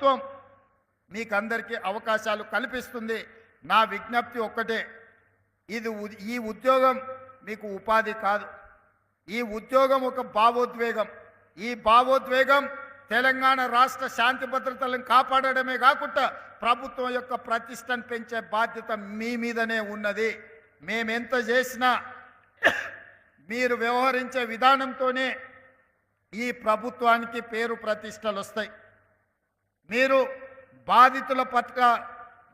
ప్రభుత్వం మీకు అందరికీ అవకాశాలు కల్పిస్తుంది. నా విజ్ఞప్తి ఒక్కటే. ఇది ఈ ఉద్యోగం మీకు ఉపాధి కాదు. ఈ ఉద్యోగం ఒక భావోద్వేగం. ఈ భావోద్వేగం తెలంగాణ రాష్ట్ర శాంతి భద్రతలను కాపాడడమే కాకుండా ప్రభుత్వం యొక్క ప్రతిష్టను పెంచే బాధ్యత మీ మీదనే ఉన్నది. మేమెంత చేసినా మీరు వ్యవహరించే విధానంతోనే ఈ ప్రభుత్వానికి పేరు ప్రతిష్టలు వస్తాయి. మీరు బాధితుల పట్ల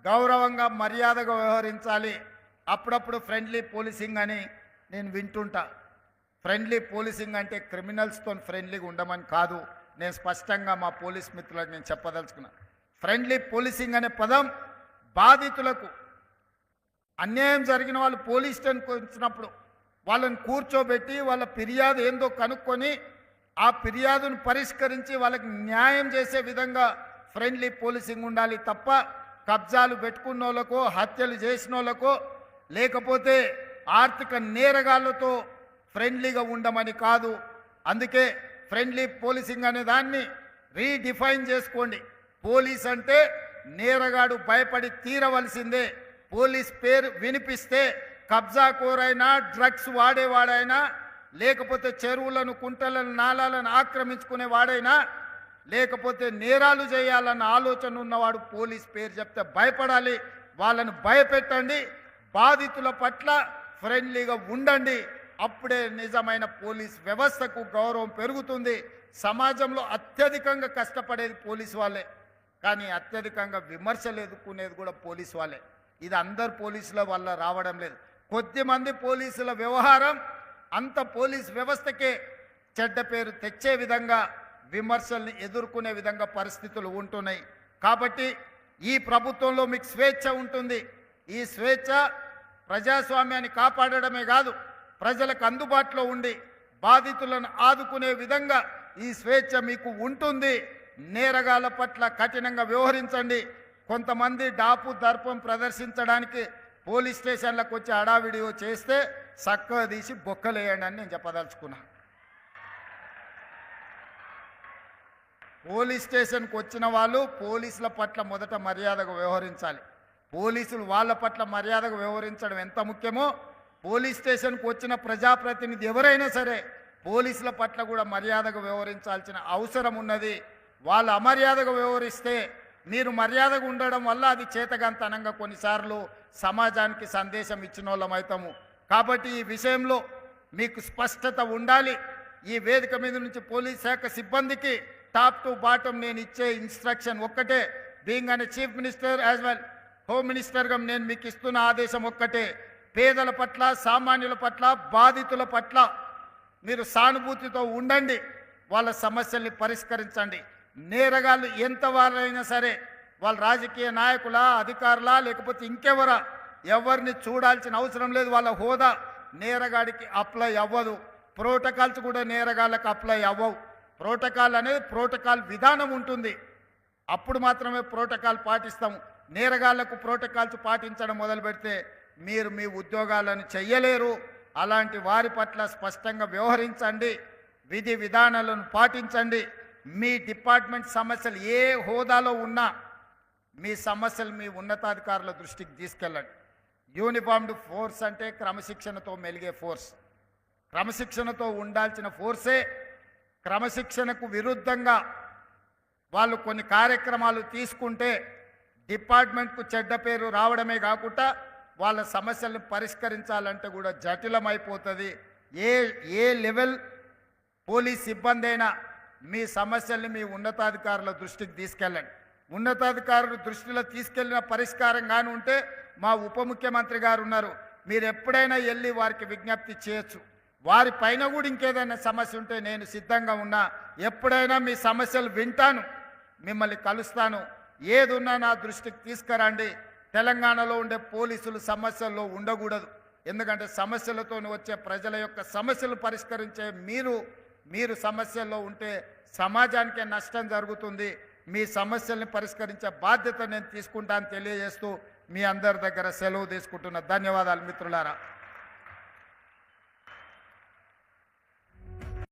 గౌరవంగా మర్యాదగా వ్యవహరించాలి. అప్పుడప్పుడు ఫ్రెండ్లీ పోలీసింగ్ అని నేను వింటుంటా. ఫ్రెండ్లీ పోలీసింగ్ అంటే క్రిమినల్స్తో ఫ్రెండ్లీగా ఉండమని కాదు. నేను స్పష్టంగా మా పోలీస్ మిత్రులకు నేను చెప్పదలుచుకున్నా. ఫ్రెండ్లీ పోలీసింగ్ అనే పదం బాధితులకు అన్యాయం జరిగిన వాళ్ళు పోలీస్ స్టేషన్కి వచ్చినప్పుడు వాళ్ళని కూర్చోబెట్టి వాళ్ళ ఫిర్యాదు ఏందో కనుక్కొని ఆ ఫిర్యాదును పరిష్కరించి వాళ్ళకి న్యాయం చేసే విధంగా ఫ్రెండ్లీ పోలీసింగ్ ఉండాలి తప్ప కబ్జాలు పెట్టుకున్నోళ్ళకో హత్యలు చేసినోళ్ళకో లేకపోతే ఆర్థిక నేరగాళ్ళతో ఫ్రెండ్లీగా ఉండమని కాదు. అందుకే ఫ్రెండ్లీ పోలీసింగ్ అనే దాన్ని రీడిఫైన్ చేసుకోండి. పోలీస్ అంటే నేరగాడు భయపడి తీరవలసిందే. పోలీస్ పేరు వినిపిస్తే కబ్జాకోరైనా డ్రగ్స్ వాడేవాడైనా లేకపోతే చెరువులను కుంటలను నాళాలను ఆక్రమించుకునే వాడైనా లేకపోతే నేరాలు చేయాలన్న ఆలోచన ఉన్నవాడు పోలీస్ పేరు చెప్తే భయపడాలి. వాళ్ళని భయపెట్టండి. బాధితుల పట్ల ఫ్రెండ్లీగా ఉండండి. అప్పుడే నిజమైన పోలీస్ వ్యవస్థకు గౌరవం పెరుగుతుంది. సమాజంలో అత్యధికంగా కష్టపడేది పోలీసు వాళ్ళే. కానీ అత్యధికంగా విమర్శలు ఎదుర్కొనేది కూడా పోలీసు వాళ్ళే. ఇది అందరు పోలీసుల వల్ల రావడం లేదు. కొద్దిమంది పోలీసుల వ్యవహారం అంత పోలీస్ వ్యవస్థకే చెడ్డ పేరు తెచ్చే విధంగా విమర్శల్ని ఎదుర్కొనే విధంగా పరిస్థితులు ఉంటున్నాయి. కాబట్టి ఈ ప్రభుత్వంలో మీకు స్వేచ్ఛ ఉంటుంది. ఈ స్వేచ్ఛ ప్రజాస్వామ్యాన్ని కాపాడడమే కాదు ప్రజలకు అందుబాటులో ఉండి బాధితులను ఆదుకునే విధంగా ఈ స్వేచ్ఛ మీకు ఉంటుంది. నేరగాల పట్ల కఠినంగా వ్యవహరించండి. కొంతమంది డాపు దర్పం ప్రదర్శించడానికి పోలీస్ స్టేషన్లకు వచ్చి హడావిడియో చేస్తే చక్కగా తీసి బొక్కలేయండి అని నేను చెప్పదలుచుకున్నాను పోలీస్ స్టేషన్కి వచ్చిన వాళ్ళు పోలీసుల పట్ల మొదట మర్యాదగా వ్యవహరించాలి. పోలీసులు వాళ్ళ పట్ల మర్యాదగా వ్యవహరించడం ఎంత ముఖ్యమో పోలీస్ స్టేషన్కి వచ్చిన ప్రజాప్రతినిధి ఎవరైనా సరే పోలీసుల పట్ల కూడా మర్యాదగా వ్యవహరించాల్సిన అవసరం ఉన్నది. వాళ్ళు అమర్యాదగా వ్యవహరిస్తే మీరు మర్యాదగా ఉండడం వల్ల అది చేతగంతనంగా కొన్నిసార్లు సమాజానికి సందేశం ఇచ్చిన వాళ్ళమవుతాము కాబట్టి ఈ విషయంలో మీకు స్పష్టత ఉండాలి. ఈ వేదిక మీద నుంచి పోలీస్ శాఖ సిబ్బందికి టాప్ టు బాటం నేను ఇచ్చే ఇన్స్ట్రక్షన్ ఒక్కటే. బీయింగ్ అనే chief minister as well home మినిస్టర్గా నేను మీకు ఇస్తున్న ఆదేశం ఒక్కటే. పేదల పట్ల సామాన్యుల పట్ల బాధితుల పట్ల మీరు సానుభూతితో ఉండండి. వాళ్ళ సమస్యల్ని పరిష్కరించండి. నేరగాళ్ళు ఎంత వారైనా సరే వాళ్ళ రాజకీయ నాయకులా అధికారులా లేకపోతే ఇంకెవరా ఎవరిని చూడాల్సిన అవసరం లేదు. వాళ్ళ హోదా నేరగాడికి అప్లై అవ్వదు. ప్రోటోకాల్స్ కూడా నేరగాళ్ళకి అప్లై అవ్వవు. ప్రోటోకాల్ అనేది ప్రోటోకాల్ విధానం ఉంటుంది. అప్పుడు మాత్రమే ప్రోటోకాల్ పాటిస్తాము. నేరగాళ్ళకు ప్రోటోకాల్స్ పాటించడం మొదలు పెడితే మీరు మీ ఉద్యోగాలను చెయ్యలేరు. అలాంటి వారి పట్ల స్పష్టంగా వ్యవహరించండి. విధి విధానాలను పాటించండి. మీ డిపార్ట్మెంట్ సమస్యలు ఏ హోదాలో ఉన్నా మీ సమస్యలు మీ ఉన్నతాధికారుల దృష్టికి తీసుకెళ్ళండి. యూనిఫామ్డ్ ఫోర్స్ అంటే క్రమశిక్షణతో మెలిగే ఫోర్స్. క్రమశిక్షణతో ఉండాల్సిన ఫోర్సే క్రమశిక్షణకు విరుద్ధంగా వాళ్ళు కొన్ని కార్యక్రమాలు తీసుకుంటే డిపార్ట్మెంట్కు చెడ్డ పేరు రావడమే కాకుండా వాళ్ళ సమస్యలను పరిష్కరించాలంటే కూడా జటిలమైపోతుంది. ఏ ఏ లెవెల్ పోలీస్ సిబ్బంది అయినా మీ సమస్యల్ని మీ ఉన్నతాధికారుల దృష్టికి తీసుకెళ్ళండి. ఉన్నతాధికారులు దృష్టిలో తీసుకెళ్ళిన పరిష్కారం కాని ఉంటే మా ఉప ముఖ్యమంత్రి గారు ఉన్నారు. మీరు ఎప్పుడైనా వెళ్ళి వారికి విజ్ఞప్తి చేయొచ్చు. వారి పైన కూడా ఇంకేదైనా సమస్య ఉంటే నేను సిద్ధంగా ఉన్నా. ఎప్పుడైనా మీ సమస్యలు వింటాను మిమ్మల్ని కలుస్తాను. ఏదున్నా నా దృష్టికి తీసుకురండి. తెలంగాణలో ఉండే పోలీసులు సమస్యల్లో ఉండకూడదు. ఎందుకంటే సమస్యలతో వచ్చే ప్రజల యొక్క సమస్యలు పరిష్కరించే మీరు మీరు సమస్యల్లో ఉంటే సమాజానికే నష్టం జరుగుతుంది. మీ సమస్యల్ని పరిష్కరించే బాధ్యత నేను తీసుకుంటాను తెలియజేస్తూ మీ అందరి దగ్గర సెలవు తీసుకుంటున్న ధన్యవాదాలు మిత్రులారా.